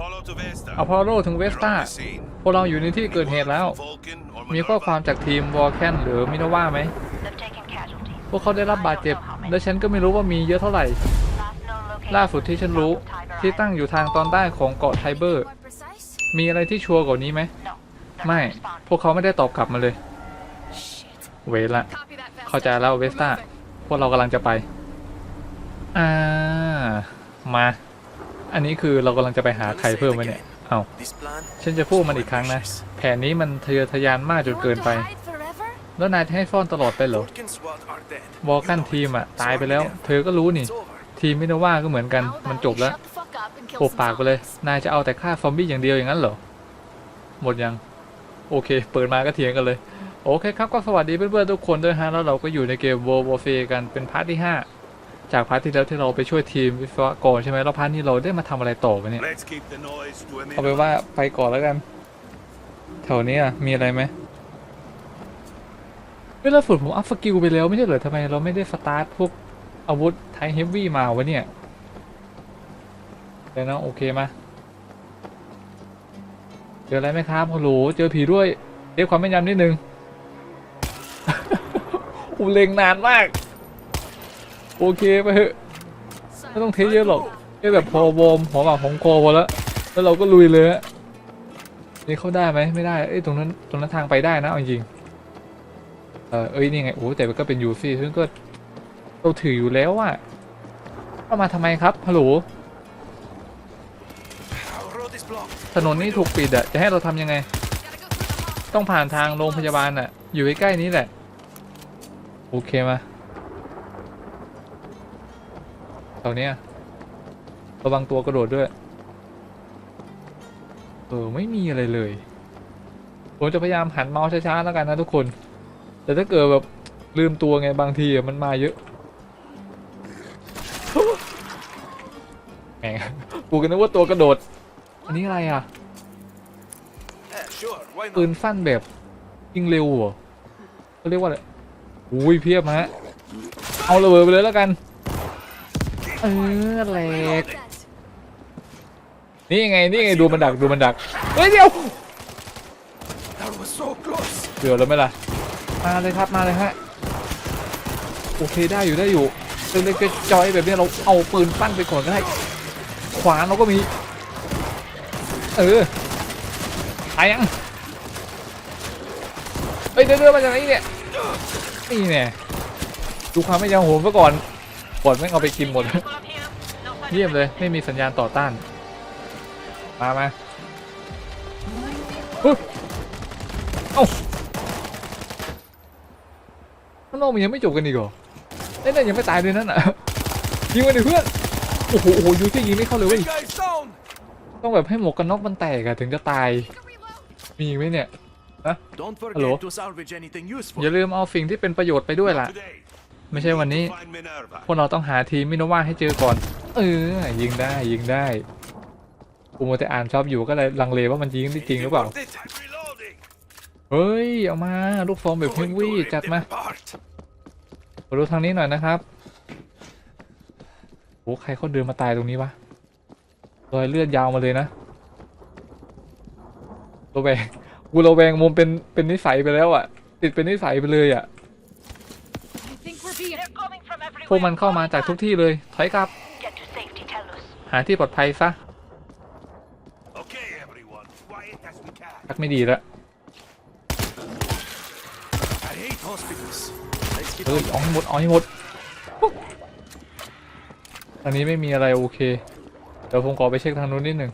Apollo to Vesta. อพอลโลถึงเวส We're ตา on the scene. พวกเราอยู่ในที่เกิดเหตุแล้ว Vulcan or มีข้อ Minerva? ความจากทีมวอลแคนหรือมินวาไหม They've taken casualties. พวกเขาได้รับบาดเจ็บ และฉันก็ไม่รู้ว่ามีเยอะเท่าไหร่ Last known location ล่าสุดที่ฉันรู้ south of Tiger ที่ตั้ง Island. อยู่ทางตอนใต้ของเกาะไทเบอร์ More precise? มีอะไรที่ชัวร์กว่านี้ไหม No. they're ไม่ not responding. พวกเขาไม่ได้ตอบกลับมาเลย Shit. เวทละ Copy that, Vesta. เข้าใจแล้วเวส We're ตา moving. พวกเรากำลังจะไป อ่า มา อันนี้คือเรากำลังจะไปหาใครเพิ่มไหมเนี่ย เอา This plan ฉันจะพูดมันอีกครั้งนะ แผนนี้มันทะเยอทะยานมากจน Want เกิน to ไป hide forever? แล้วนายจะให้ซ่อนตลอดไปเหรอ Vulcan SWAT are dead. วอลกันทีมอะตายไปแล้ว เธอก็รู้นี่ It's over. ทีมมินว่าก็เหมือนกัน How มัน about จบ we แล้ว shut the fuck up and kill โอบ some ปากไปเลย zombies? นายจะเอาแต่ฆ่าซอมบี้อย่างเดียวอย่างนั้นเหรอ หมดยัง โอเค เปิดมาก็เถียงกันเลย โอเคครับ ก็สวัสดีเพื่อนๆทุกคนด้วยฮะ แล้วเราก็อยู่ในเกม World Warfare กัน เป็นพาร์ทที่ 5 จากพาร์ทที่แล้วที่เราไปช่วยทีมวิศวกรใช่ไหมแล้วพาร์ทนี้เราได้มาทำอะไรต่อไปเนี่ย Let's keep the noise to a เอาไปนว่าไปก่อนแล้วกัน แถวนี้อะมีอะไรไหมเวลาฝึกผมอัพสกิลไปแล้วไม่ใช่เหรอทำไมเราไม่ได้สตาร์ทพวกอาวุธไทเฮฟวี่มาวะเนี่ยเดี๋ยวนะโอเคมาเจออะไรไหมครับฮัลโหลเจอผีด้วยเรียกความแม่นยำนิดนึงอูเล็งนานมาก โอเคไปเถอะไม่ต้องเทเยอะหรอกแค่แบบพอวอร์มหัวหมากของคอพอแล้วแล้วเราก็ลุยเลยฮะนี่เข้าได้ไหมไม่ได้เอ้ยตรงนั้นตรงนั้นทางไปได้นะเอาจริงเออเอ้ยนี่ไงโอ้แต่ก็เป็นยูซี่ซึ่งก็เราถืออยู่แล้วอะเข้ามาทำไมครับฮัลโหลถนนนี้ถูกปิดอะจะให้เราทำยังไง ต้องผ่านทางโรงพยาบาลอะอยู่ใกล้ๆนี้แหละ โอเคมา ตรงเนี้ยระวังตัวกระโดดด้วย เออ ไม่มีอะไรเลย ผมจะพยายามหันเมาส์ช้าๆแล้วกันนะทุกคน แต่ถ้าเกิดแบบลืมตัวไงบางทีมันมาเยอะแหมกูก็นึกว่าตัวกระโดด อันนี้อะไรอะปืนสั้นแบบยิงเร็วเหรอเขาเรียกว่าอะไรอุ้ยเพียบฮะ เอาระเบิดไปเลยแล้วกัน เออแหลก That. นี่ไงนี่ไงดูมันดักดูมันดักเฮ้ยเดี๋ยว That was so close. เดี๋ยวแล้วไหมล่ะมาเลยครับมาเลยฮะโอเคได้อยู่ได้อยู่เล็กๆจอยๆแบบนี้เราเอาปืนปั้นไปก่อนก็ได้ขวานเราก็มี เออตายยังเฮ้ยเดือดมาจากไหนเนี่ยนี่แน่ดูความไม่ยอมโหมซะก่อน ก่อนแม่งเอาไปกินหมด Vehicle up here. No further เยี่ยมเลย ไม่มีสัญญาณต่อต้าน มามาเฮ้ยเอ้าข้างนอกมันยังไม่จบกันอีกเหรอเอ้ยนั่นยังไม่ตายเลยนั่นอะยิงมันดิเพื่อน โอ้โหโอ้โหยูที่ยิงไม่เข้าเลยเว้ย Guys down. ต้องแบบให้หมวกกันน็อกมันแตกอะถึงจะตาย มีอีกไหมเนี่ย Don't Hello? forget to salvage anything useful. อย่าลืมเอาสิ่งที่เป็นประโยชน์ไปด้วยล่ะ Today. ไม่ใช่วันนี้ พวกเราต้องหาทีมมิโนวาให้เจอก่อน เออ ยิงได้ยิงได้กูมัวแต่อ่านชอบอยู่ก็เลยลังเลว่ามันยิงได้จริงหรือเปล่า เฮ้ย เอามาลูกฟองแบบเฮฟ Going วี่จัดมา apart. มาดูทางนี้หน่อยนะครับโอ้ใครเขาเดินมาตายตรงนี้วะรอยเลือดยาวมาเลยนะระแวงกูระแวงมุมเป็นเป็นนิสัยไปแล้วอะติดเป็นนิสัยไปเลยอะ พวกมันเข้ามาจากทุกที่เลย ถอยกลับ หาที่ปลอดภัยซะ Okay, everyone. Quiet as we can. ชักไม่ดีแล้วเฮ้ย on. เอาให้หมดเอาให้หมด อันนี้ไม่มีอะไรโอเค เดี๋ยวผมขอไปเช็คทางนู้นนิดหนึ่ง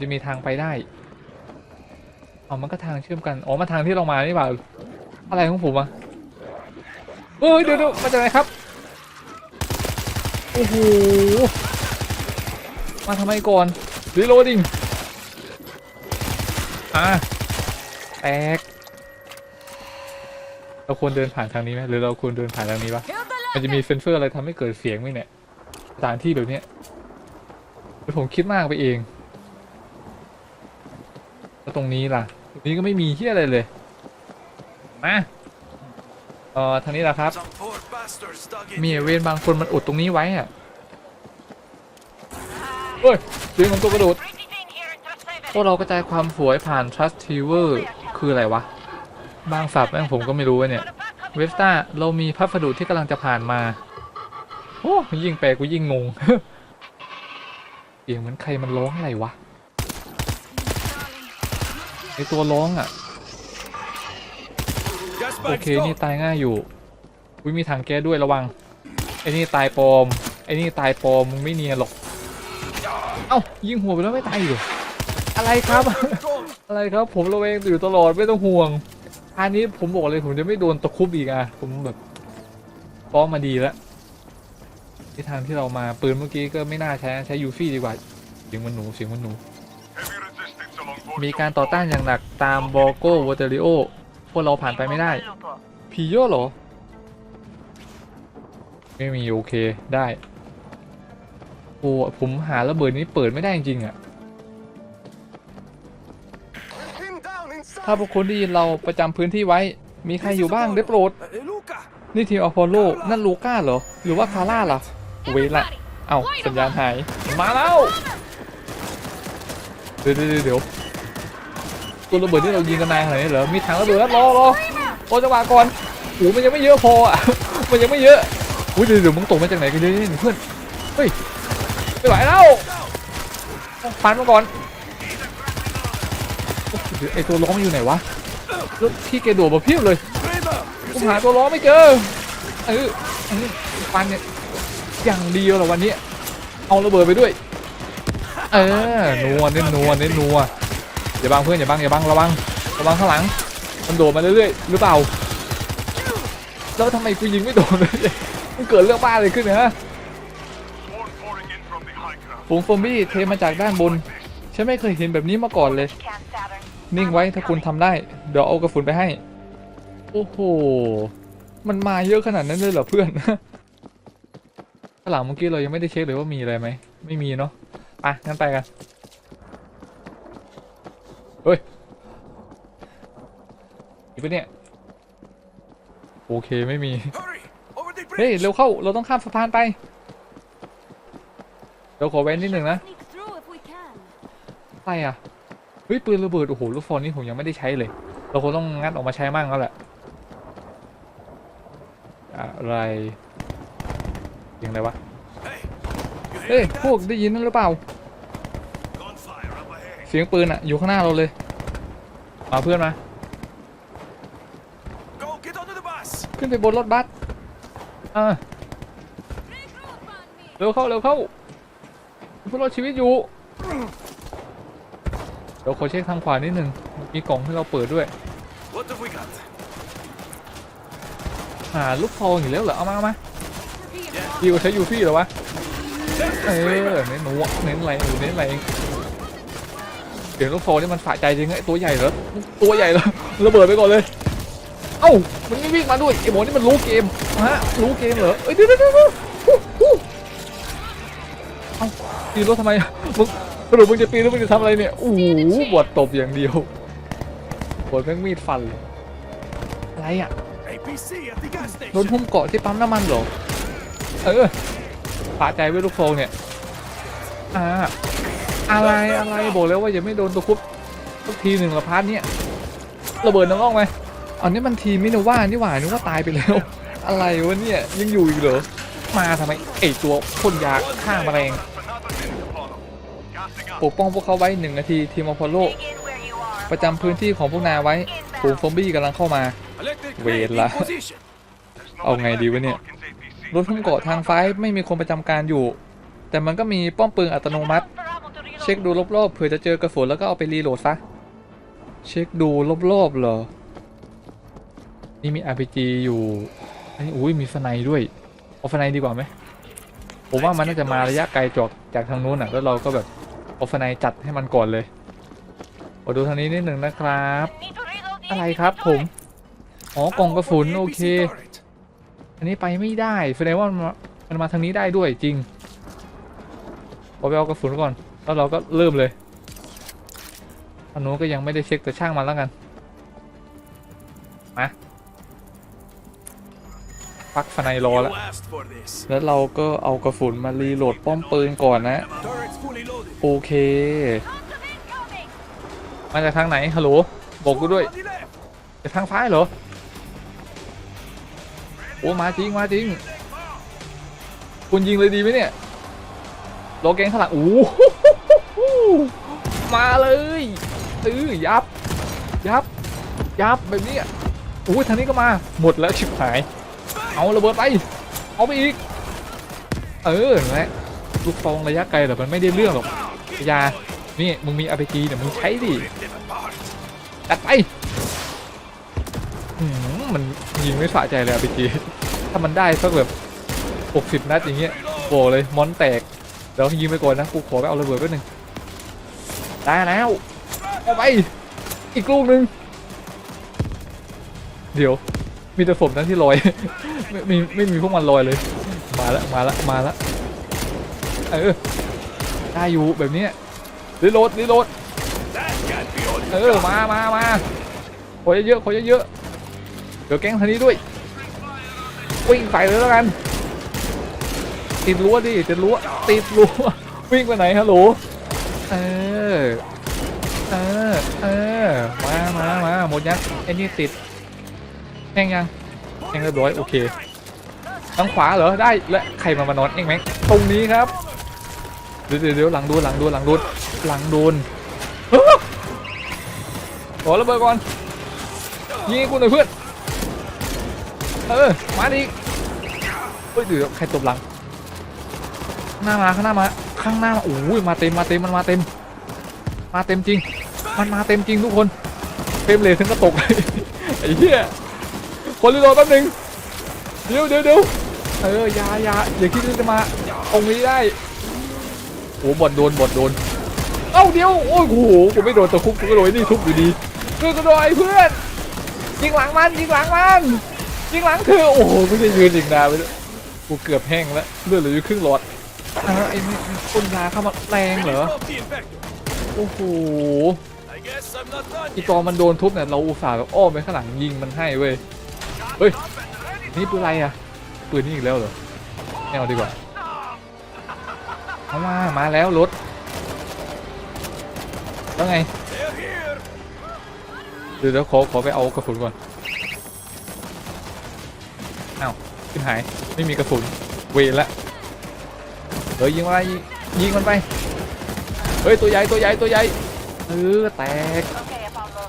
จะมีทางไปได้เอมันก็ทางเชื่อมกัน อ๋อ มาทางที่เรามานี่เปล่าอะไรของผมอะเอ้ยเดี๋ยวดี๋ยวมาจากไหนครับ โอ้โห มาทำไมก่อนรีโหลดิ้งอะแตกเราควรเดินผ่านทางนี้ไหมหรือเราควรเดินผ่านทางนี้วะมันจะมีเซนเซอร์อะไรทำให้เกิดเสียงไหมเนี่ยสถานที่แบบเนี้ยผมคิดมากไปเองแล้วตรงนี้ล่ะตรงนี้ก็ไม่มีเที่ยอะไรเลยมา เอ่อทางนี้แหละครับ Some poor bastards stuck in มี here. เวรบางคนมันอุดตรงนี้ไว้อะเฮ้ยเสียงของตัวกระโดด Pretty dangerous พวกเรากระจายความสวยผ่าน Trust Tiver คืออะไรวะ บางศัพท์แม่งผมก็ไม่รู้เว้ยเนี่ย เวสต้าเรามีพัสดุที่กำลังจะผ่านมา โอ้ยิ่งแปลกูยิ่งงงเสียงเหมือนใครมันร้องอะไรวะไอตัวร้องอะ Gas โอเคนี่ตายง่ายอยู่วิมีถังแก๊สด้วยระวังไอ้นี่ตายปลอมไอ้นี่ตายปลอมมึงไม่เนียนหรอกเอ้ายิงหัวไปแล้วไม่ตายอีกเหรอะไรครับ อะไรครับผมระแวงอยู่ตลอดไม่ต้องห่วงอันนี้ผมบอกเลยผมจะไม่โดนตะคุบอีกอะผมแบบฟ้องมาดีแล้วที่ทางที่เรามาปืนเมื่อกี้ก็ไม่น่าใช้ใช้ยูฟี่ดีกว่าเสียงมันหนูเสียงมันหนู มีการต่อต้านอย่างหนักตามบอโกวอเตริโอ พวกเราผ่านไปไม่ได้ผีเยอะเหรอ ไม่มีโอเคได้โอ้ผมหาระเบิดนี้เปิดไม่ได้จริงๆอะถ้าพวกคุณได้ยินเราประจำพื้นที่ไว้ มีใครอยู่บ้างได้โปรด นี่ทีมอพอลโล นั่นลูก้าเหรอ หรือว่าคาร่าล่ะ เวละเอ้าสัญญาณหาย มาแล้ว เดี๋ยวเดี๋ยว ตัวระเบิดที่เรายิงกันนายขนาดนี้เหรอมีถังระเบิดล้วรอรอรอจังหวะก่อนโอ้มันยังไม่เยอะพออะมันยังไม่เยอะอุ้ยเดี๋ยวเดี๋ยวมึงตกมาจากไหนกันเนี่ยเพื่อนเฮ้ยไม่ไหวแล้วฟันมาก่อนเดี๋ยวไอตัวร้องอยู่ไหนวะแล้วพี่เกโดดมาเพียบเลยกูหาตัวล้อไม่เจอเออเออฟันเนี่ยอย่างเดียวเหรอวันนี้เอาระเบิดไปด้วย เออนัวเน้นนัวเน้นนัว อย่าบังเพื่อนอย่าบังอย่าบังระวังระวังข้างหลัง มันโดดมาเรื่อยๆหรือเปล่าแล้วทำไมกูยิงไม่โดนเลยมันเกิดเรื่องบ้าอะไรขึ้นเนี่ยฮะฝูงซอมบี้เทมาจากด้านบน ฉันไม่เคยเห็นแบบนี้มาก่อนเลย นิ่งไว้ถ้าคุณทำได้ เดี๋ยวเอากระสุนไปให้ โอ้โห มันมาเยอะขนาดนั้นเลยเหรอเพื่อนข้างหลังเมื่อกี้เรายังไม่ได้เช็คเลยว่ามีอะไรไหม ไม่มีเนาะไปงั้นไปกัน เฮ้ยอีกปะเนี่ย โอเคไม่มี Hurry. Over the เฮ้ย bridge. เร็วเข้า เราต้องข้ามสะพานไปเดี๋ยวขอแว้นนิดหนึ่งนะ Sneak through if we can. อะไรอะ เฮ้ย ปืนระเบิด โอ้โห ลูกฟอนนี่ผมยังไม่ได้ใช้เลย เราคงต้องงัดออกมาใช้มั่งแล้วแหละ อะไรเสียงอะไรวะ Hey. You เฮ้ย hear พวก that? ได้ยินนั่นหรือเปล่า สียงปืนอะ อยู่ข้างหน้าเราเลยมาเพื่อนมา Go get onto the bus. ขึ้นไปบนรถบัสอ่า Regroup on me. เร็วเข้าเร็วเข้าเพื่อรอดชีวิตอยู่เดี๋ยวขอเช็คทางขวานิดหนึ่งมีกล่องให้เราเปิดด้วย What have we got? หาลูกทองอยู่แล้วเหรอเอามาเอามา We're being Yeah. blocked. ดีกว่าใช้ยูฟี่เหรอวะ There's เอ the อ Kramer. เน้นหนูเน้นอะไรเออเน้นอะไร เสียงลูกโฟนี่มันฝาใจจริงไอ้ตัวใหญ่เหรอตัวใหญ่เหรอระเบิดไปก่อนเลย เอ้ามันไม่วิ่งมาด้วยไอ้หมอนี่มันรู้เกมฮะรู้เกมเหรอเอ้ยเดี๋ยวเดี๋ยวเดี๋ยวฮู้ฮู้เอ้าปีนรถทำไมมึงสรุปมึงจะปีนหรือมึงจะทำอะไรเนี่ยโอ้โหบวดตบอย่างเดียวบวดแม่งมีดฟันเลยอะไรอะโดนหุ้มเกาะที่ปั๊มน้ำมันเหรอเออฝาใจไว้ลูกโฟงเนี่ยอ่า อะไรอะไรบอกแล้วว่าอย่าไม่โดนตัวคุบสักทีหนึ่งละพาร์ทเนี่ยระเบิดน้ำร่องไหมอันนี้มันทีมมินว่านี่หว่านึกว่าตายไปแล้ว อะไรวะเนี่ยยังอยู่อีกเหรอมาทำไมไอตัวพ่นยาฆ่าแมลงปกป้องพวกเขาไว้หนึ่งนาทีทีมอพอลโลประจำพื้นที่ของพวกนายไว้ฝูงซอมบี้กำลังเข้ามา Electric Wait grid in la. position. There's เอาไงดีวะเนี่ยรถหุ้มเกาะทางซ้ายไม่มีคนประจำการอยู่ แต่มันก็มีป้อมปืนอัตโนมัติ เช็คดูรอบๆเผื่อจะเจอกระสุนแล้วก็เอาไปรีโหลดซะ เช็คดูรอบๆเหรอ นี่มี RPG อยู่อันนี้อุ้ยมีสไนด้วย เอาสไนดีกว่าไหมผมว่ามันน่าจะมาระยะไกลจากจากทางนู้นอะ แล้วเราก็แบบเอาสไนจัดให้มันก่อนเลยขอดูทางนี้นิดหนึ่งนะครับ อะไรครับผม อ๋อกล่องกระสุนโอเค อันนี้ไปไม่ได้แสดงว่ามันมาทางนี้ได้ด้วยจริงพอไปเอากระสุนก่อน แล้วเราก็เริ่มเลยอันนู้นก็ยังไม่ได้เช็คแต่ช่างมันแล้วกันมาพักฟนายรอแล้วแล้วเราก็เอากระสุนมารีโหลดป้อมปืนก่อนนะ โอเค มาจากทางไหนฮัลโหลบอกกูด้วยจากทางซ้ายเหรอโอ้มาจริงมาจริงคุณยิงเลยดีไหมเนี่ยโลแกงข้างหลังโอ้โมาเลยเออยับ ยับ ยับแบบนี้อะโอ้ยทางนี้ก็มา หมดแล้วชิบหาย เอาระเบิดไป เอาไปอีก เออแหละลูกฟองระยะไกลแต่มันไม่ได้เรื่องหรอกยา นี่มึงมีอาร์พีจีเนี่ยมึงใช้ดิจัดไปมมันยิงไม่สะใจเลยอาร์พีจีถ้ามันได้สักแบบ 60 นัดอย่างเงี้ยโบเลยมอนแตกเดี๋ยวยิงไปก่อนนะ กูขอไปเอาระเบิดแป๊บนึง ได้แล้วเอาไปอีกลูกหนึง เดี๋ยว มีแต่ผมนั้นที่ลอย ไม่ม่ไม่มีพวกมันลอยเลย มาละมาละมาละเออได้อยู่แบบนี้รีโหลดรีโหลดเออมามามาขอเยอะๆขอเยอะๆเดี๋ยวแก๊งทางนี้ด้วยวิ่งใส่เลยแล้วกันติดรั้วดิติดรั้วติดรั้ววิ่งไปไหนฮัลโหลเออ เออ เออ มามามาหมดยังไอ้นี่ติดแห้งยังแห้งเรียบร้อย โอเคทางขวาเหรอ ได้ และใครมามานอนเองไหมตรงนี้ครับ เดี๋ยวเดี๋ยวหลังโดนหลังโดนหลังโดนหลังโดนเฮ้ยขอระเบิดก่อน ยิงกูหน่อยเพื่อน เออ มาดิเฮ้ยเดี๋ยวใครตบหลังข้างหน้ามาข้างหน้ามา ข้างหน้ามาโอ้ยมาเต็มมาเต็มมันมาเต็มม มาเต็มจริง มันมาเต็มจริงทุกคนเฟรมเลยถึงก็ตกไอ้เหี้ยคนรีโหลดแป๊บนึงเดี๋ยวเดี๋ยวเดี๋ยวเออยายาอย่าคิดว่าจะมาตรงนี้ได้โอ้บอดโดนบอดโดน เอ้าเดี๋ยวโอ้โหกูไม่โดนตะคุบกูก็โดนนี่ทุบอยู่ดีเพื่อก็โดนไอ้เพื่อนยิงหลังมันยิงหลังมันยิงหลังเธอโอ้โหไม่ได้ยืนอีกนานไปเลยกูเกือบแห้งแล้วเลือดเหลืออยู่ครึ่งหลอดอ้าวไอ้นี่พ่นยาเข้ามาแรงเหรอ โอ้โห I guess I'm not done อี yet. ตอนมันโดนทุบเนี่ยเราอุตส่าห์แบบอ้อมไปข้างหลังยิงมันให้เว้ย เฮ้ย นี่ปืนอะไรอะ ปืนนี่อีกแล้วเหรอไม่เอาดีกว่าเอามามาแล้วรถ แล้วไง เดี๋ยวเดี๋ยวขอขอไปเอากระสุนก่อนอ้าวขึ้นหาย ไม่มีกระสุน เวละเฮ้ยยิงมายิงยิงมันไป เฮ้ยตัวใหญ่ตัวใหญ่ตัวใหญ่เออแตก Okay, Apollo.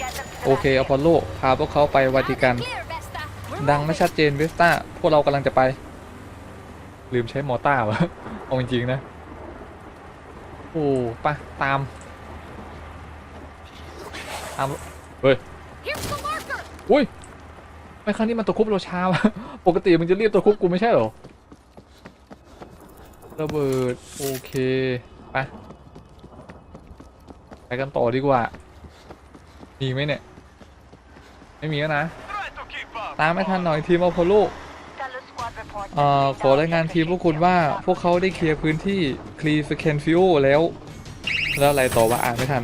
Get them to the โอเคอพอลโลพาพวกเขาไปวาติกัน Clear, Vesta. We're ดังไม่ชัดเจนเวสต้าพวกเรากำลังจะไป ลืมใช้มอต้าวะเอาจริงๆนะโอ้ไปะตามตามเฮ้ย Here's the marker. อุ้ยไม่ครั้งนี้มันตัวคุบเราช้าวะปกติมึงจะรีบตัวคุบกูไม่ใช่เหรอระเบิดโอเคไป ไปกันต่อดีกว่า มีไหมเนี่ย ไม่มีแล้วนะ ตามไม่ทันหน่อยทีมอพอลโลเอ่อขอรายงานทีมพวกคุณว่าพวกเขาได้เคลียร์พื้นที่คลีสแคนฟิโอแล้ว แล้วอะไรต่อว่าอ่านไม่ทัน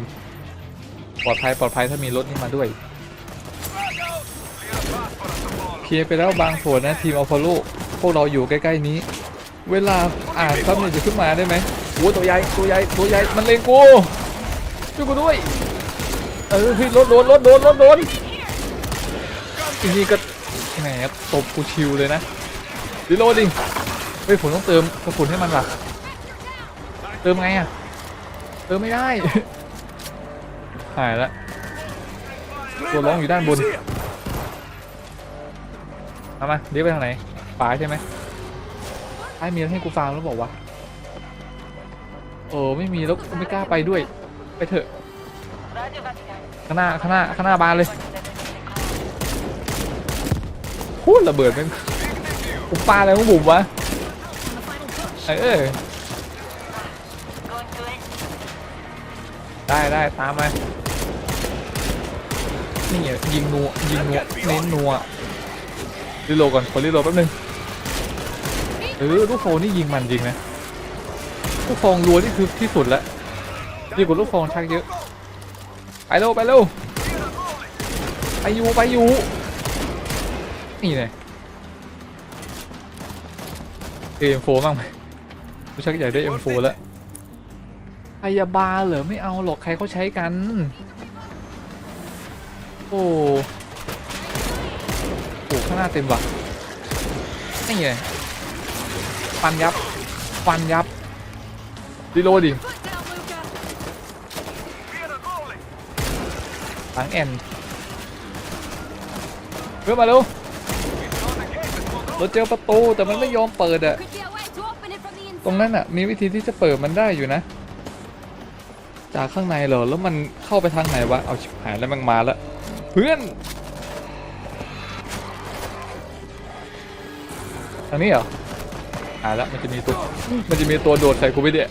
ปลอดภัยปลอดภัยถ้ามีรถนี่มาด้วย เคลียร์ไปแล้วบางส่วนนะทีมอพอลโลพวกเราอยู่ใกล้ๆนี้ เวลาอ่านครับเนี่ยจะขึ้นมาได้ไหมโอ้ตัวใหญ่ตัวใหญ่ตัวใหญ่มันเลงกู ช่วยกูด้วย เออเฮ้ยรถโดนรถโดนรถโดนอีนี่ก็แหมตบกูชิวเลยนะรีโลดิเฮ้ยผมต้องเติมกระสุนให้มันว่ะเติมไงอะเติมไม่ได้ หายละตัวร้องอยู่ด้านบนเอามาเดี๋ยวไปทางไหนฝาใช่ไหมไอ้มีให้กูฟาร์มแล้วบอกว่าเออไม่มีแล้วกูไม่กล้าไปด้วย ไปเถอะ ข้างหน้า ข้างหน้า ข้างหน้าบานเลยพูดระเบิดแมันกูปาอะไรของผมวะ เออ ได้ได้ตามมานี่ไงยิงนัวยิงนัวเน้นนัวรีโลก่อนขอรีโลแป๊บนึงเออลูกโฟนี่ยิงมันจริงนะลูกฟองรัวนี่คือที่สุดแล้ว ดีกว่าลูกฟองชักเยอะ ไปเร็วไปเร็วไปอยู่ไปอยู่ นี่ไงเอ็มโฟบ้างไหมกูชักอยากได้เอ็มโฟแล้วพยาบาลเหรอไม่เอาหรอกใครเขาใช้กัน โอ้โหข้างหน้าเต็มว่ะนี่ไงฟันยับฟันยับรีโลด หลังแอนเพื่อนมาเร็วเราเจอประตูแต่มันไม่ยอมเปิดอะตรงนั้นอะมีวิธีที่จะเปิดมันได้อยู่นะ จากข้างในเหรอแล้วมันเข้าไปทางไหนวะเอาชิบหายแล้วมันมาแล้วเพื่อนทางนี้เหรอหายแล้วมันจะมีตัวมันจะมีตัวโดดใส่กูไปเดีย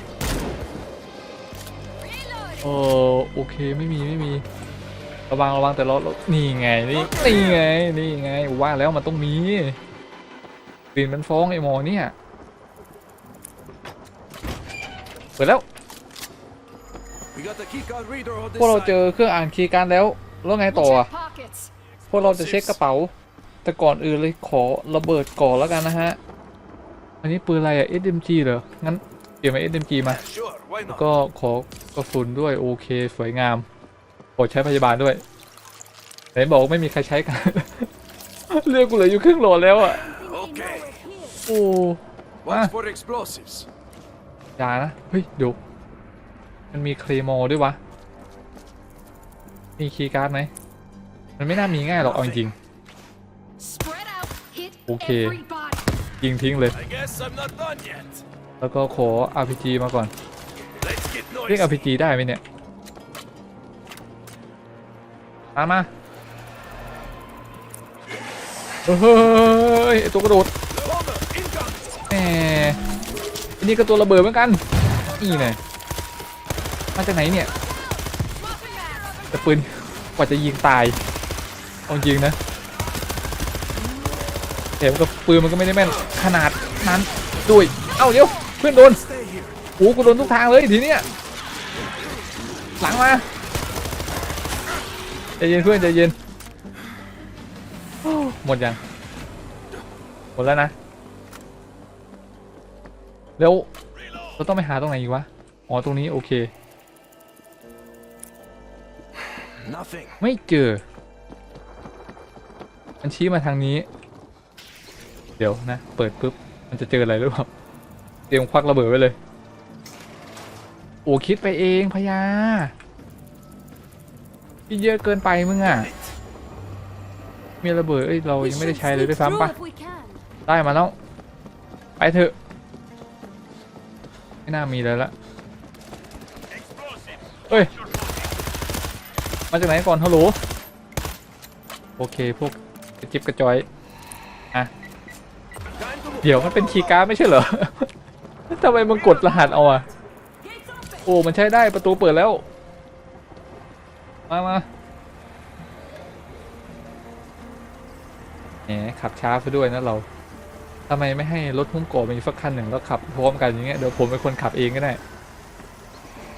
โอโอเคไม่มีไม่มี ระวังระวังแต่เราเรานี่ไงนี่นี่ไงนี่ไงว่าแล้วมันต้องมีกลิ่นมันฟ้องไอ้หมอเนี่ยเปิดแล้ว We got the keycard reader on พวก this เราเจ side. อเครื่องอ่านคีย์การดแล้วแล้วไง We'll ต่อ check อะ pockets. พวกเราจะเช็คกระเป๋า แต่ก่อนอื่นเลยขอระเบิดก่อนแล้วกันนะฮะ อันนี้ปืนอะไรอะ SMG เหรองั้นเปลี่ยนมา SMG มา Sure, why แล้ว not? ก็ขอกระสุนด้วยโอเคสวยงาม โปรดใช้พยาบาลด้วยไหนบอกว่าไม่มีใครใช้กันเลือกกูเหลืออยู่ครึ่งโหลแล้วอะ Okay. โอ้ Watch Ah. for explosives. อย่านะ เฮ้ยเดี๋ยวมันมีเคลมอร์ด้วยวะ มีคีย์การ์ดไหม มันไม่น่ามีง่ายหรอกเอาจริง Spread out. Hit Okay. everybody. ๆยิงทิ้งเลย I guess I'm not done yet. แล้วก็ขอ RPG มาก่อน Let's get เรียก noisy. RPG ได้ไหมเนี่ย มามาเฮ้ยตัวกระโดดแหมอันนี้ก็ตัวระเบิดเหมือนกันนี่ไงมาจากไหนเนี่ยแต่ปืนกว่าจะยิงตายเอาจริงนะแต่มันก็ปืนมันก็ไม่ได้แม่นขนาดนั้นด้วยเอ้าเดี๋ยวเพื่อนโดนโอ้กูโดนทุกทางเลยทีเนี้ยหลังมา ใจเย็นเพื่อนใจเย็นโอ้หมดยังหมดแล้วนะแล้วเราต้องไปหาตรงไหนอีกวะอ๋อตรงนี้โอเค Nothing. ไม่เจอมันชี้มาทางนี้ เดี๋ยวนะ เปิดปุ๊บ มันจะเจออะไรหรือเปล่า เตรียมควักระเบิดไว้เลย โอ้คิดไปเองพญา คิดเยอะเกินไปมึงอะ มีระเบิดเอ้ยเรายังไม่ได้ใช้เลยด้วยซ้ำปะได้มาแล้วไปเถอะ ไม่น่ามีเลยละ Explosives. Oi. Watch your footing. มาจากไหนก่อนฮัลโหลโอเคพวกกระจิบกระจอย Time to move. เดี๋ยวมันเป็นคีย์การ์ดไม่ใช่เหรอทำไมมันกดรหัสเอาอะโอ้มันใช้ได้ประตูเปิดแล้ว มามาแหมขับช้าซะด้วยนะเราทำไมไม่ให้รถหุ้มโกะมีสักคันหนึ่งแล้วขับพร้อมกันอย่างเงี้ยเดี๋ยวผมเป็นคนขับเองก็ได้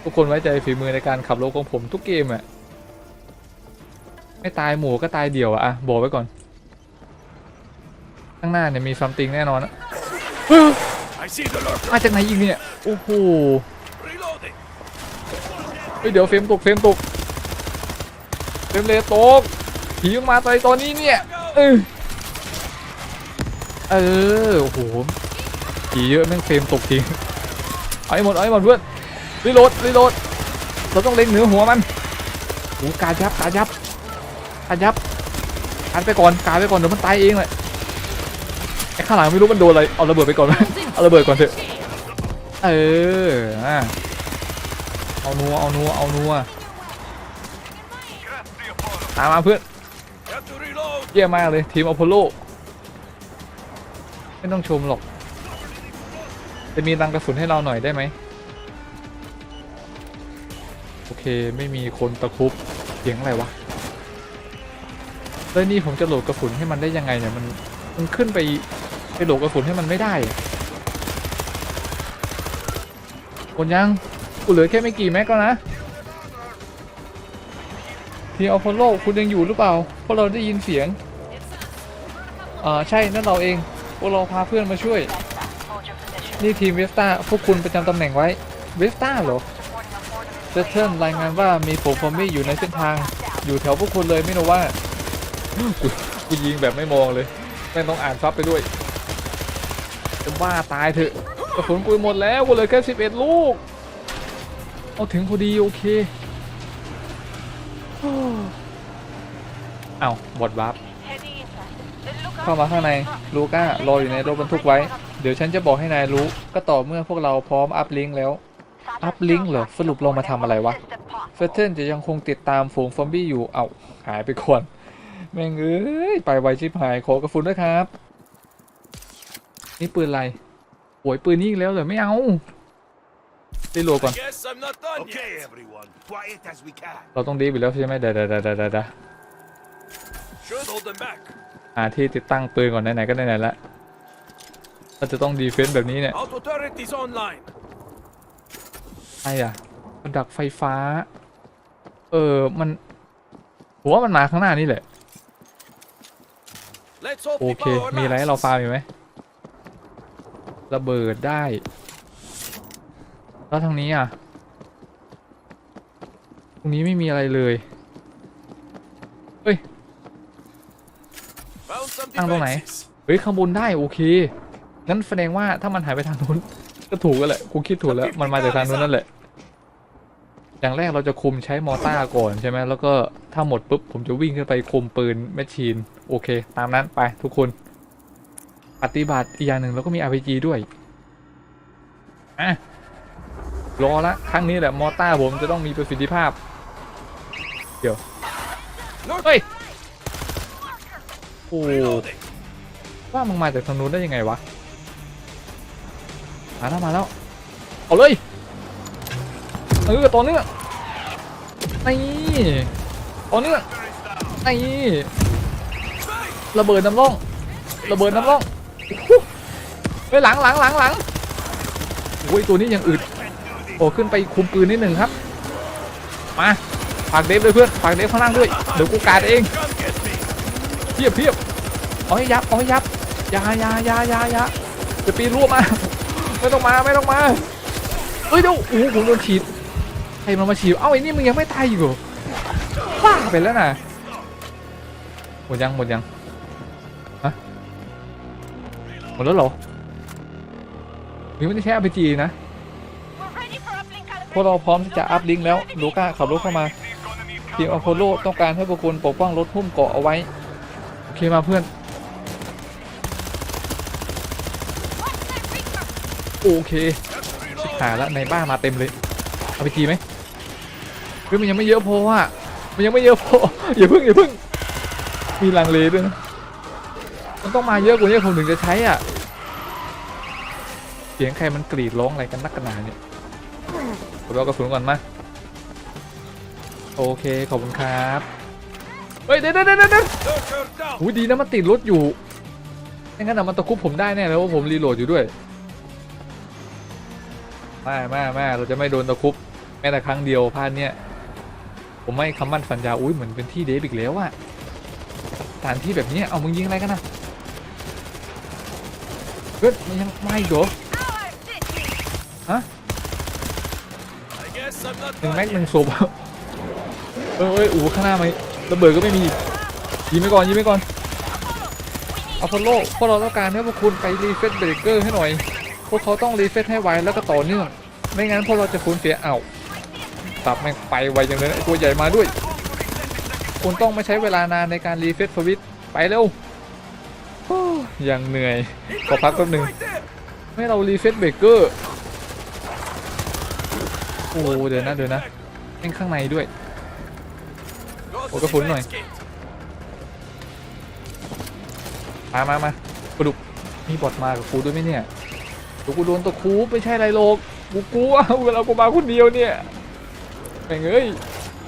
ทุกคนไว้ใจฝีมือในการขับรถของผมทุกเกมอะไม่ตายหมู่ก็ตายเดี่ยวอะอะบอกไว้ก่อน ข้างหน้าเนี่ยมีซัมติงแน่นอนอะมาจากไหนอีกเนี่ย โอ้โหเฮ้ยเดี๋ยวเฟรมตกเฟรมตก มเลยตกผีมันมาตอนตอนนี้เนี่ยเออเออโอ้โหผีเยอะแม่งเฟรมตกจริงเอาให้หมดเอาให้หมดเพื่อนรีโหลดรีโหลดเราต้องเล็งเหนือหัวมันโอ้การยับการยับการยับการไปก่อนการไปก่อนเดี๋ยวมันตายเองเลยไอ้ข้างหลังไม่รู้มันโดนอะไรเอาระเบิดไปก่อนไหมเอาระเบิดก่อนเถอะเอออะเอานัวเอานัวเอานัว Grab the Apollo. ตามมาเพื่อนเยี่ยมมากเลยทีมอพอลโลไม่ต้องชมหรอก จะมีรังกระสุนให้เราหน่อยได้ไหมโอเคไม่มีคนตะคุบเสียงอะไรวะแล้วนี่ผมจะโหลดกระสุนให้มันได้ยังไงเนี่ยมันมันขึ้นไปไปโหลดกระสุนให้มันไม่ได้อะหมดยังกูเหลือแค่ไม่กี่แม็กแล้วนะ ทีมอพอลโลคุณยังอยู่หรือเปล่าเพราะเราได้ยินเสียงอ่าใช่นั่นเราเองพวกเราพาเพื่อนมาช่วย นี่ทีมเวสต้าพวกคุณประจำตำแหน่งไว้เวสต้าเหรอเซเทิลรายงานว่ามีฝูงซอมบี้อยู่ในเส้นทาง อยู่แถวพวกคุณเลยไม่รู้ว่ากูกูยิงแบบไม่มองเลยแม่ต้องอ่านซับไปด้วยจะบ้าตายเถอะกระสุนกูหมดแล้วกูเลยแค่สิบเอ็ดลูก เอาถึงพอดีโอเค เอาบอดบัฟ Heading inside. Look เข้ามาข้างในลูก้ารออยู่ในรถบรรทุกไว้ เดี๋ยวฉันจะบอกให้นายรู้ ก็ต่อเมื่อพวกเราพร้อมอัพลิงก์แล้ว อัพลิงก์เหรอ สรุปลงมาทำอะไรวะ เฟเทนจะยังคงติดตามฝูงฟอมบี้อยู่ เอาหายไปก่อนแม่งเอ้ย ไปไวชิบหายขอกระสุนด้วยครับ นี่ปืนอะไรโวยปืนนี้อีกแล้วเหรอไม่เอารีโหลดก่อน Guess I'm not done Okay, yet. everyone. Quiet as we can. เราต้องดีไปแล้วใช่ไหมเดี๋ยวเดี๋ยวเดี๋ยวเดี๋ยว หาที่ติดตั้งปืนก่อนไหนๆก็ไหนๆละเราจะต้องดีเฟนส์แบบนี้เนี่ย Auto turret is online. ไอ้อะกับดักไฟฟ้า เออมันผมว่ามันมาข้างหน้านี่แหละ Let's hope โอ the เค power มีอะไรให้เรา lasts. ฟาร์มอยู่ไหมระเบิดได้ แล้วทางนี้อะ ตรงนี้ไม่มีอะไรเลย เฮ้ย Found some ตั้งตรงไหน defenses. เฮ้ยข้างบนได้โอเค งั้นแสดงว่าถ้ามันหายไปทางนู้น ก็ถูกกันแหละกูคิดถูกแล้ว มันมาจากทางนู้นนั่นแหละ อย่างแรกเราจะคุมใช้มอต้าก่อนใช่ไหมแล้วก็ถ้าหมดปุ๊บผมจะวิ่งขึ้นไปคุมปืนแมชชีน โอเค ตามนั้นไปทุกคน ปฏิบัติอีกอย่างหนึ่งเราก็มี RPG ด้วยอะรอละครั้งนี้แหละมอต้าผมจะต้องมีประสิทธิภาพ เดี๋ยว เฮ้ย โอ้ว่ามึงมาจากทางนู้นได้ยังไงวะ มาแล้วมาแล้ว เอาเลย เออต่อเนื่องนี่ต่อเนื่องนี่ระเบิดน้ำร่อง ระเบิดน้ำร่องไปหลังหลังหลังหลังโอ้ยตัวนี้ยังอึดโอ้ขึ้นไปคุมปืนนิดหนึ่งครับ มาฝากเดฟด้วยเพื่อนฝากเดฟข้างล่างด้วย เดี๋ยวกูการเอง เพียบเพียบเอาให้ยับเอาให้ยับยายายายายาจะปีนรั่วมาไม่ต้องมาไม่ต้องมาเอ้ยเดี๋ยวโอ้โหผมโดนฉีดใครมันมาฉีดเอ้าไอ้นี่มึงยังไม่ตายอีกเหรอบ้าไปแล้วนะหมดยังหมดยังฮะหมดแล้วเหรอนี่ไม่ได้ใช้ RPG นะพวกเราพร้อมที่จะอัพลิงแล้วลูก้าขับรถเข้ามาทีมอพอลโลต้องการให้พวกคุณปกป้องรถหุ้มเกาะเอาไว้ เคมาเพื่อน โอเคชิบหายแล้วในบ้านมาเต็มเลย เอาไปทีไหมเฮ้ยมันยังไม่เยอะพออะมันยังไม่เยอะพออย่าเพิ่งอย่าเพิ่งมีลังเลด้วยนะมันต้องมาเยอะกว่านี้ผมถึงจะใช้อะเสียงใครมันกรีดร้องอะไรกันนักกันหนาเนี่ยผมเอากระสุนก่อนมาโอเคขอบคุณครับ เฮ้ยเดี๋ยวเดี๋ยวเดี๋ยวเดี๋ยว Lurker down. หูดีนะมันติดรถอยู่ไม่งั้นอะมันตะคุบผมได้แน่แล้วว่าผมรีโหลดอยู่ด้วยมามามาเราจะไม่โดนตะคุบแม้แต่ครั้งเดียวพลาดเนี่ยผมไม่คำมั่นสัญญาอุ้ยเหมือนเป็นที่เดฟอีกแล้วอะสถานที่แบบเนี้ยเอามึงยิงอะไรกันนะเฮ้ยมันยังไม่อีกเหรอ I guess I'm not หนึ่ง done แม็กห yet. นึ่งศพเออเอ้ยอูข้างหน้าไหม ระเบิดก็ไม่มียิงไปก่อนยิงไปก่อนอพอลโลพวกเราต้องการให้พวกคุณไปรีเฟซเบรกเกอร์ให้หน่อย พวกเขาต้องรีเฟซให้ไวแล้วก็ต่อเนื่อง ไม่งั้นพวกเราจะสูญเสียเอาตับแม่งไปไวอย่างเลยนะไอตัวใหญ่มาด้วย คุณต้องไม่ใช้เวลานานในการรีเฟซสวิตช์ไปเร็วยังเหนื่อย ขอพักแป๊บหนึง Right there. ไม่เรารีเฟซเบรกเกอร์ โอ้เดี๋ยวนะเดี๋ยวนะแม่งข้างในด้วย Go to Ủa, cái phun defense này. gate. มามามาปดุกมีบอทมากับกูด้วยไหมเนี่ยเดี๋ยวกูโดนตะคูไม่ใช่ไรหรอกกูกลัวเวลากูมาคนเดียวเนี่ยแม่งเอ้ย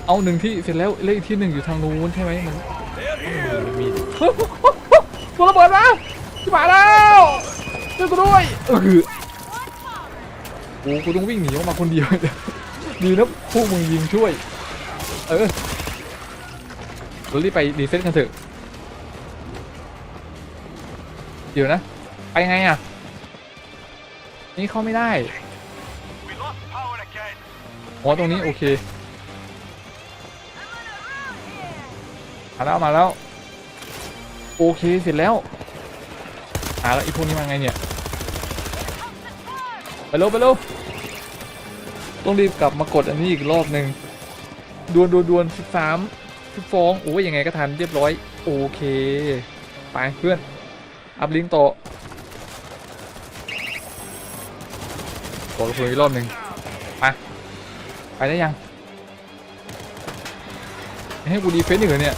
เอาหนึ่งที่เสร็จแล้วเลขที่หนึ่งอยู่ทางนู้นใช่ไหมมันมีกูระเบิดมาชิบหาแล้วช่วยกูด้วยเออกูกูต้องวิ่งหนีออกมาคนเดียวดีนะพวกมึงยิงช่วย เออ เรารีบไปรีเซ็ตกันเถอะเดี๋ยวนะ ไปไงอะ นี่เข้าไม่ได้ We lost power again. อ๋อตรงนี้ โอเค มาแล้ว มาแล้ว โอเค เสร็จแล้วอ่าแล้วไอีพวกนี้มาไงเนี่ย ไปเร็วไปเร็วต้องรีบกลับมากดอันนี้อีกรอบหนึ่งดวนดวนดวนสิบสาม สิบฟองโอ้ยยังไงก็ทันเรียบร้อยโอเค ไปเพื่อน อัพลิงก์ต่อกดคุยอีกรอบหนึ่งไปไปได้ยังไม่ให้กูดีเฟนต์อีกเหรอเนี่ย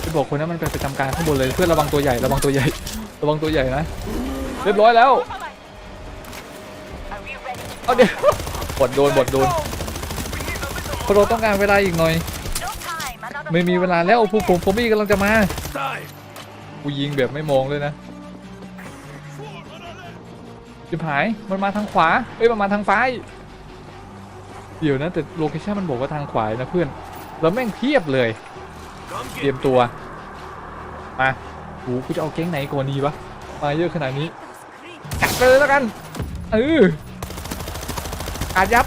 ไปบอกคนนั้นมันไปประจำการข้างบนเลยเพื่อนระวังตัวใหญ่ระวังตัวใหญ่ ระวังตัวใหญ่นะ เรียบร้อยแล้ว Are we ready? เอาเดี๋ยวบดโดนบดโดน เพราะเรต้องการเวลาอีกหน่อย ไม่มีเวลาแล้วผู้ผมผมอีกำลังจะมา Time. กูยิงแบบไม่มองเลยนะจิบหายมันมาทางขวาเอ้ยมันมาทางซ้ายเดี๋ยวนะแต่โลเคชั่นมันบอกว่าทางขวานะเพื่อนแล้วแม่งเทียบเลยเตรียมตัวมาโอ้กูจะเอาเก้งไหนก่อนดีวะมาเยอะขนาดนี้จัดเลยแล้วกันเออขาดยับ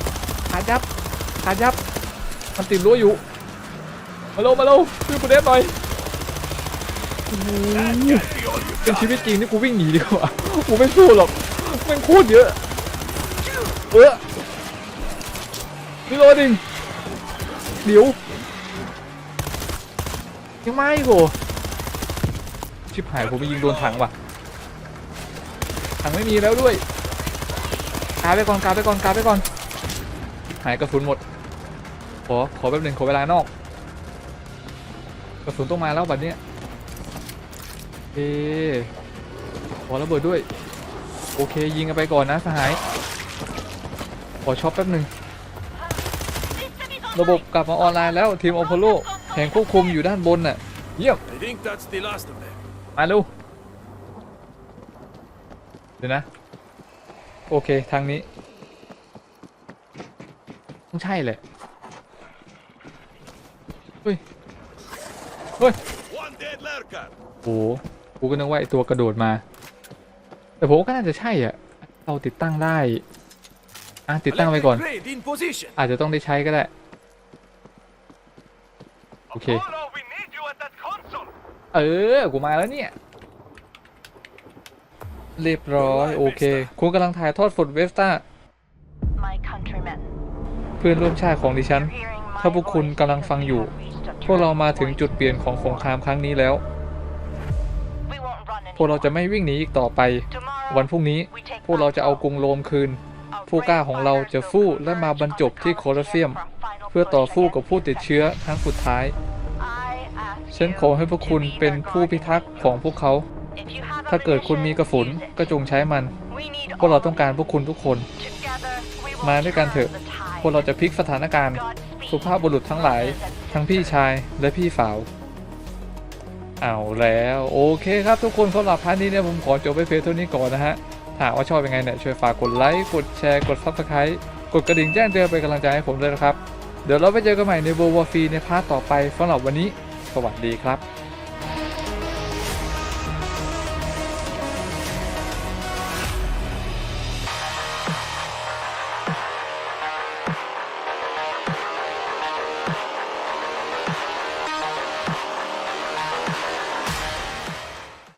ขาดยับขาดยับ มันติดรั้วอยู่ มาเร็วมาเร็วช่วยกูเดฟหน่อยเป็นชีวิตจริงที่กูวิ่งหนีดีกว่ากูไม่สู้หรอกมันโคตรเยอะเออนี่โรดิงเดี๋ยวยังไม่โหชิบหายผมไปยิงโดนถังว่ะถังไม่มีแล้วด้วยกาไปก่อนกาไปก่อนกาไปก่อนหายกระสุนหมด ขอขอแป๊บหนึ่งขอเวลานอกกระสุนต้องมาแล้วบัดเนี้ยเอขอระเบิดด้วย โอเคยิงกันไปก่อนนะสหาย ขอช็อปแป๊บหนึ่ง System is on ระบบกลับมาออนไลน์แล้วทีมโอพโลแห่งควบคุมอยู่ด้านบนน่ะเยี่ยม I think that's the last of them. มาเร็วเดี๋ยวนะ โอเค ทางนี้ ต้องใช่แหละ เฮ้ย เฮ้ย One dead lurker. โอ้โหกูก็นึกว่าไอตัวกระโดดมา แต่ผมว่าก็น่าจะใช่อะ เราติดตั้งได้ อะติดตั้งไปก่อน Electric grid in position. อาจจะต้องได้ใช้ก็ได้ โอเค Apollo, we need you at that console. เออ กูมาแล้วเนี่ย เรียบร้อย โอเค คุณกำลังถ่ายทอดสดเวสต้า my countrymen. เพื่อนร่วมชาติของดิฉัน You're hearing my ถ้าพวกคุณ voice กำลังฟัง because อยู่ พวกเรามาถึงจุดเปลี่ยนของสงครามครั้งนี้แล้ว พวกเราจะไม่วิ่งหนีอีกต่อไป วันพรุ่งนี้พวกเราจะเอากรุงโรมคืน ผู้กล้าของเราจะ will สู้และมาบรรจบที่โคลอสเซียม เพื่อต่อ push สู้กับผู้ติดเชื้อครั้งสุดท้าย ฉันขอให้พวกคุณเป็นผู้พิทักษ์ของพวกเขา ถ้าเกิดคุณมีกระสุนก็จงใช้มัน พวกเราต้องการพวกคุณทุกคน มาด้วยกันเถอะ พวกเราจะพลิกสถานการณ์ สุภาพบุรุษทั้งหลาย ทั้งพี่ชายและพี่สาว เอาแล้วโอเคครับทุกคนสำหรับพาร์ทนี้เนี่ยผมขอจบไปเพียงเท่านี้ก่อนนะฮะถ้าหากว่าชอบยังไงเนี่ยช่วยฝากกดไลค์กดแชร์กดซับสไครต์กดกระดิ่งแจ้งเตือนเป็นกำลังใจให้ผมด้วยนะครับ เดี๋ยวเราไปเจอกันใหม่ในโบวอฟีในพาร์ทต่อไปสำหรับวันนี้ สวัสดีครับ